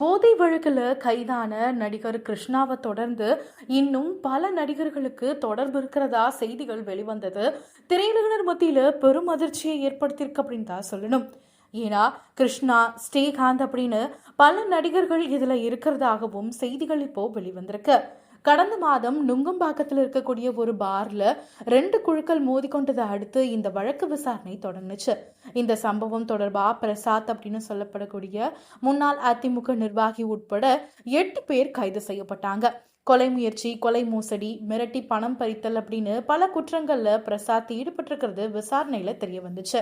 போதை வழக்கில் கைதான நடிகர் கிருஷ்ணாவை தொடர்ந்து இன்னும் பல நடிகர்களுக்கு தொடர்பு இருக்கிறதா செய்திகள் வெளிவந்தது. திரையுலகினர் மத்தியில் பெரும் அதிர்ச்சியை ஏற்படுத்தியிருக்கு அப்படின்னு தான் சொல்லணும். ஏன்னா கிருஷ்ணா ஸ்ரீகாந்த் அப்படின்னு பல நடிகர்கள் இதில் இருக்கிறதாகவும் செய்திகள் இப்போ வெளிவந்திருக்கு. கடந்த மாதம் நுங்கம்பாக்கத்தில் இருக்கக்கூடிய ஒரு பார்ல ரெண்டு குழுக்கள் மோதிக்கொண்டதை அடுத்து இந்த வழக்கு விசாரணை தொடங்குச்சு. இந்த சம்பவம் தொடர்பா பிரசாத் அப்படின்னு சொல்லப்படக்கூடிய முன்னாள் அதிமுக நிர்வாகி உட்பட எட்டு பேர் கைது செய்யப்பட்டாங்க. கொலை முயற்சி கொலை மோசடி மிரட்டி பணம் பறித்தல் அப்படின்னு பல குற்றங்கள்ல பிரசாத் ஈடுபட்டிருக்கிறது விசாரணையில தெரிய வந்துச்சு.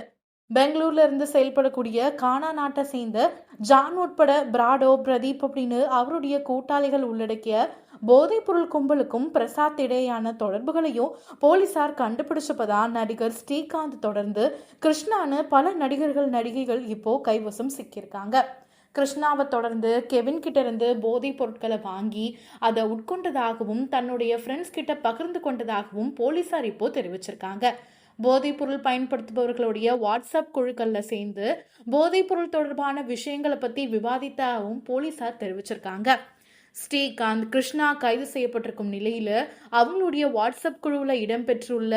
பெங்களூர்ல இருந்து செயல்படக்கூடிய கானா நாட்டை சேர்ந்த ஜான் உட்பட பிராடோ பிரதீப் அப்படின்னு அவருடைய கூட்டாளிகள் உள்ளடக்கிய போதைப்பொருள் கும்பலுக்கும் பிரசாத் இடையேயான தொடர்புகளையும் போலீசார் கண்டுபிடிச்சப்பதான் நடிகர் ஸ்ரீகாந்த் தொடர்ந்து கிருஷ்ணான்னு பல நடிகர்கள் நடிகைகள் இப்போ கைவசம் சிக்கியிருக்காங்க. கிருஷ்ணாவை தொடர்ந்து கெவின் கிட்ட இருந்து போதைப் பொருட்களை வாங்கி அதை உட்கொண்டதாகவும் தன்னுடைய ஃப்ரெண்ட்ஸ் கிட்ட பகிர்ந்து கொண்டதாகவும் போலீசார் இப்போ தெரிவிச்சிருக்காங்க. போதைப்பொருள் பயன்படுத்துபவர்களுடைய வாட்ஸ்அப் குழுக்களில் சேர்ந்து போதைப்பொருள் தொடர்பான விஷயங்களை பற்றி விவாதித்தாகவும் போலீசார் தெரிவிச்சிருக்காங்க. ஸ்ரீகாந்த் கிருஷ்ணா கைது செய்யப்பட்டிருக்கும் நிலையில் அவங்களுடைய வாட்ஸ்அப் குழுவில் இடம்பெற்றுள்ள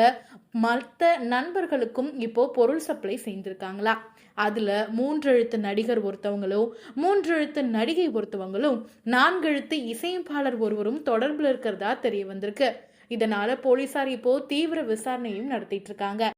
மற்ற நண்பர்களுக்கும் இப்போ பொருள் சப்ளை செய்திருக்காங்களா? அதில் மூன்றெழுத்து நடிகர் ஒருத்தவங்களும் மூன்றெழுத்து நடிகை ஒருத்தவங்களும் நான்கெழுத்து இசையமைப்பாளர் ஒருவரும் தொடர்பில் இருக்கிறதா தெரிய வந்திருக்கு. இதனால போலீசார் இப்போ தீவிர விசாரணையும் நடத்திட்டு இருக்காங்க.